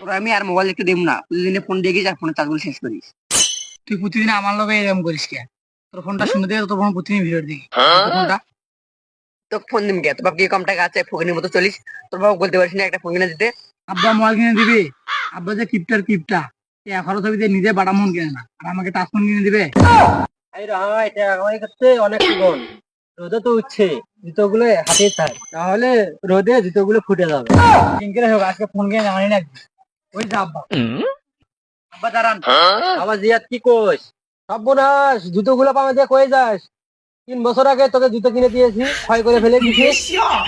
তোর আমি আর মোবাইল একটু দেব না। প্রতিদিনে ফোন দিয়ে গিয়ে ফোনে চার্জ শেষ করিস। তুই প্রতিদিন আমার লগে এরকম করিস কে? তোর ফোনটা শুনে দিয়ে তোর ফোন প্রতিদিন ভিডিও দেখি। তোর ফোনটা তোকে ফোন দিম কে? তোর বাপ কি কম টাকা আছে? ফোনের মতো চলিস। তোর বাবা বলতে পারিস না একটা ফোন কিনে দিতে। আব্বা মোবাইল কিনে দিবি? আব্বা যে কিপটার কিপটা। সে এখনও ছবিতে নিজে বাটা মন কিনে না। আর আমাকে টাচ ফোন কিনে দিবে? এই রাহা এটা আমার কাছে অনেক গুণ রোদে তো উঠছে জুতোগুলো হাতে থাক তাহলে রোদে জুতোগুলো ফুটে যাবে। কিনকে হোক আজকে ফোন কিনে জানি না ওই যা আব্বা? আব্বা দাঁড়ান। আমার জিয়াত কি কোস সর্বনাশ জুতোগুলো পামা দিয়ে কয়ে যাস? তিন বছর আগে তোকে জুতো কিনে দিয়েছি ক্ষয় করে ফেলে দিছিস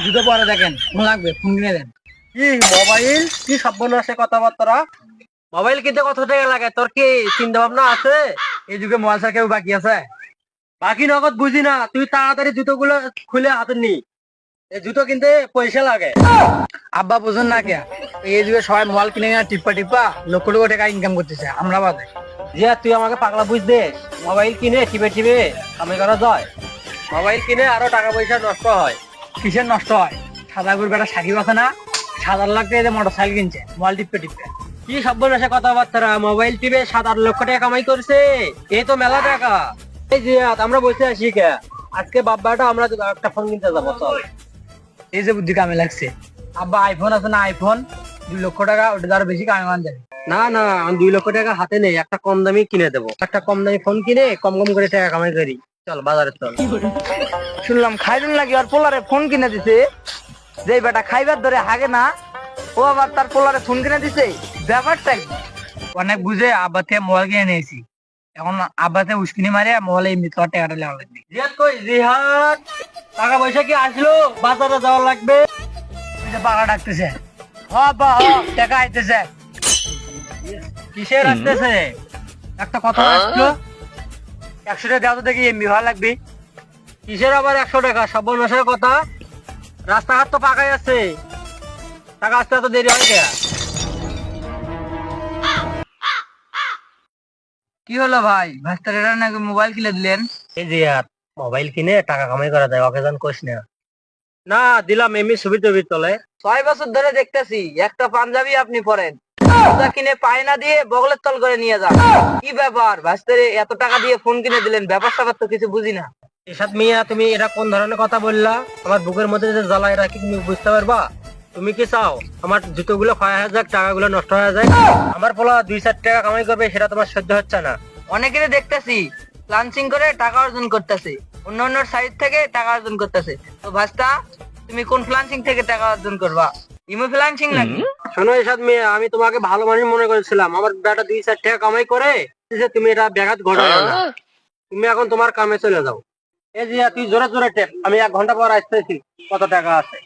জুতো পরে দেখেন ফোন লাগবে ফোন কিনে দেন। কি মোবাইল? কি সর্বনাশে কথাবার্তা? মোবাইল কিনতে কত টাকা লাগে? তোর কি চিন্তা ভাবনা আছে? এই যুগে মোবাইল কেউ বাকি আছে? বাকি নগদ বুঝি না তুই তাড়াতাড়ি জুতোগুলো খুলে হাতে নি। এই জুতো কিনতে পয়সা লাগে। আব্বা বুঝুন না কে এই যুগে সবাই মোবাইল কিনে কিনে টিপ্পা টিপ্পা লক্ষ লক্ষ টাকা ইনকাম করতেছে আমরা বাদে জিয়া তুই আমাকে পাগলা বুঝ দে। মোবাইল কিনে টিপে টিপে কামাই করা যায় মোবাইল কিনে আরও টাকা পয়সা নষ্ট হয়। কিসের নষ্ট হয়? সাদা গুড় বেটা সাকিব আছে না? সাত আট লাখ টাকা মোটর সাইকেল কিনছে মোবাইল টিপে টিপে। কি সর্বনাশে কথাবার্তা মোবাইল টিপে সাত আট লক্ষ টাকা কামাই করছে। এই তো মেলা টাকা। এই জিয়াত আমরা বসে আছি কে? আজকে বাব্বাটা আমরা একটা ফোন কিনতে যাব চল। এই যে বুদ্ধি কামে লাগছে। আব্বা আইফোন আছে না আইফোন দুই লক্ষ টাকা ওটা আরও বেশি কামে মান যাবে না না আমি দুই লক্ষ টাকা হাতে নেই একটা কম দামি কিনে দেবো। একটা কম দামি ফোন কিনে কম কম করে টাকা কামাই করি। চল বাজারে চল। শুনলাম খাইবেন লাগি আর পোলারে ফোন কিনে দিছে? যে বেটা খাইবার ধরে হাগে না ও আবার তার পোলারে ফোন কিনে দিছে? ব্যাপারটা? অনেক বুঝে আব্বা থেকে মোবাইল কিনে নিয়েছি। এখন আব্বাতে উস্কিনি মারে মোবাইল এমনি তো টাকাটা লেওয়া লাগবে। জিয়াত কই? জিহাদ! টাকা পয়সা কি আসলো? বাজারে যাওয়া লাগবে? পাকা ডাকতেছে। হ টাকা আইতেছে কিসের আসতেছে? একটা কথা আসলো। একশো টাকা দেওয়া তো দেখি এমবি ভালো লাগবে। কিসের আবার একশো টাকা? সর্বনাশের কথা। রাস্তাঘাট তো পাকাই আছে। টাকা আসতে এত দেরি হয় কে কি হলো ভাই? ভাস্তারেরা নাকি মোবাইল কিনে দিলেন? এই যে আর মোবাইল কিনে টাকা কামাই করা যায় অকেজন কোস না। না, দিলাম, এমনি ছবি টবি তোলে। ছয় বছর ধরে দেখতেছি, একটা পাঞ্জাবি আপনি পরেন। কিনে পায়না দিয়ে বগলের তল করে নিয়ে যান। কি ব্যাপার, ভাস্তারে, এত টাকা দিয়ে ফোন কিনে দিলেন? ব্যাপার তো কিছু বুঝি না। এসাদ মিয়া, তুমি এটা কোন ধরনের কথা বললা? আমার বুকের মধ্যে যে জ্বালা, এটা কি তুমি বুঝতে পারবা? তুমি কি চাও, আমার জুতোগুলো ক্ষয় হয়ে যাক, টাকাগুলো নষ্ট হয়ে যায় আমার পোলা দুই চার টাকা কামাই করবে, সেটা তোমার সহ্য হচ্ছে না। অনেকের দেখতেছি লাঞ্চিং করে টাকা অর্জন করতেছে। অন্য অন্য সাইড থেকে টাকা অর্জন করতেছে। তো ভাস্তা তুমি কোন ফ্লান্সিং থেকে টাকা অর্জন করবা? ইমো ফ্লান্সিং নাকি? শোনো এসাদ মেয়ে আমি তোমাকে ভালো মানুষ মনে করেছিলাম। আমার বেটা দুই চার টাকা কামাই করে তুমি এটা ব্যাঘাত ঘটায় না। তুমি এখন তোমার কামে চলে যাও। এই যে তুই জোরে জোরে টেপ আমি এক ঘণ্টা পর আসতেছি কত টাকা আছে?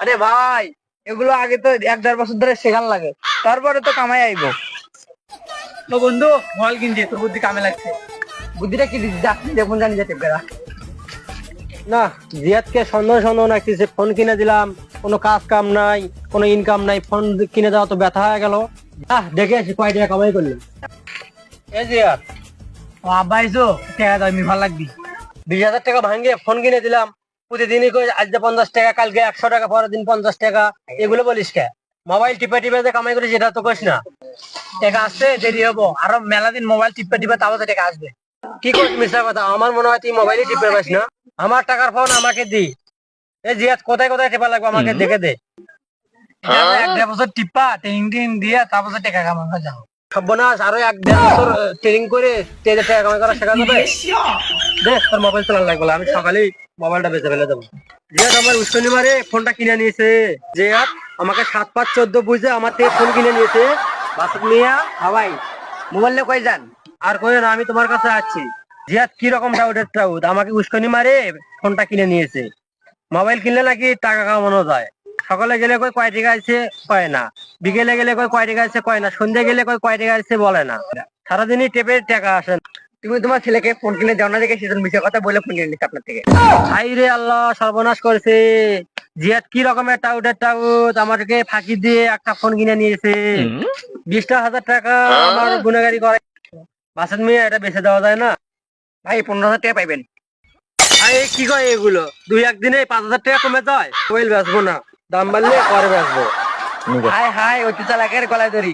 আরে ভাই এগুলো আগে তো এক দেড় বছর ধরে শেখার লাগে। তারপরে তো কামাই আইবো। তো বন্ধু মোবাইল কিনছে তোর বুদ্ধি কামে লাগছে। বুদ্ধিটা কি দিচ্ছি যা দেখুন জানি যেতে বেড়া। না জিয়াদকে সন্দেহ সন্দেহ লাগতেছে ফোন কিনে দিলাম কোনো কাজ কাম নাই কোনো ইনকাম নাই ফোন কিনে দেওয়া তো ব্যথা হয়ে গেল। আহ দেখে আসি কয় টাকা কামাই করলাম এই জিয়াদ। ও আব্বা আইসো টাকা দাও ভালো লাগবি। বিশ হাজার টাকা ভাঙিয়ে ফোন কিনে দিলাম প্রতিদিনই কই আজ যে পঞ্চাশ টাকা কালকে একশো টাকা পরের দিন পঞ্চাশ টাকা এগুলো বলিস কে? মোবাইল টিপে টিপে যে কামাই করিস সেটা তো করিস না। টাকা আসছে দেরি হব। আরও মেলা দিন মোবাইল টিপে টিপে তারপর তো টাকা আসবে। কি করিস মিশা কথা? আমার মনে হয় তুই মোবাইলে টিপে পাস না। আমার টাকার ফোন আমাকে দি। এই জিয়াদ কোথায় কোথায় টিপা লাগবে আমাকে? দেখে দে। এটা এক দেড় বছর টিপ্পা টিং টিং দিয়ে তারপর টাকা কামানো যাও। সর্বনাশ আরও এক দেড় বছর ট্রেনিং করে তেজে টাকা কামাই করা শেখা যাবে? দেখ তোর মোবাইল চালান লাগবে আমি সকালেই মোবাইলটা বেঁচে ফেলে দেবো। জিয়াদ আমার শনিবারে ফোনটা কিনে নিয়েছে। জিয়াদ আমাকে সাত পাঁচ চোদ্দ বুঝে আমার থেকে ফোন কিনে নিয়েছে। বাসুক মিয়া ভাই মোবাইল কই যান? আর কই না আমি তোমার কাছে আছি জিয়াদ কি রকম ডাউটের টাউট আমাকে উস্কনি মারে ফোনটা কিনে নিয়েছে। মোবাইল কিনলে নাকি টাকা কামানো যায়। সকালে গেলে কই কয় টাকা আছে কয় না। বিকেলে গেলে কই কয় টাকা আছে কয় না। সন্ধ্যে গেলে কই কয় টাকা আছে বলে না। সারাদিনই টেপে টাকা আসে না। তুমি তোমার ছেলেকে ফোন কিনে দাও না দেখে সেজন বিষয় কথা বলে ফোন কিনে নিচ্ছে আপনার থেকে। হাই রে আল্লাহ সর্বনাশ করেছে। জিয়াদ কি রকমের টাউটের টাউট আমাকে ফাঁকি দিয়ে একটা ফোন কিনে নিয়েছে। বিশটা হাজার টাকা আমার গুনাগারি করে। বাসন মেয়ে এটা বেঁচে দেওয়া যায় না। ভাই পনেরো হাজার টাকা পাইবেন। ভাই কি কয় এগুলো? দুই একদিনে পাঁচ হাজার টাকা কমে যায়। কোয়েল বেচবো না। দাম বাড়লে পরে বেচবো। হাই হাই অতি চালাকের গলায় ধরি।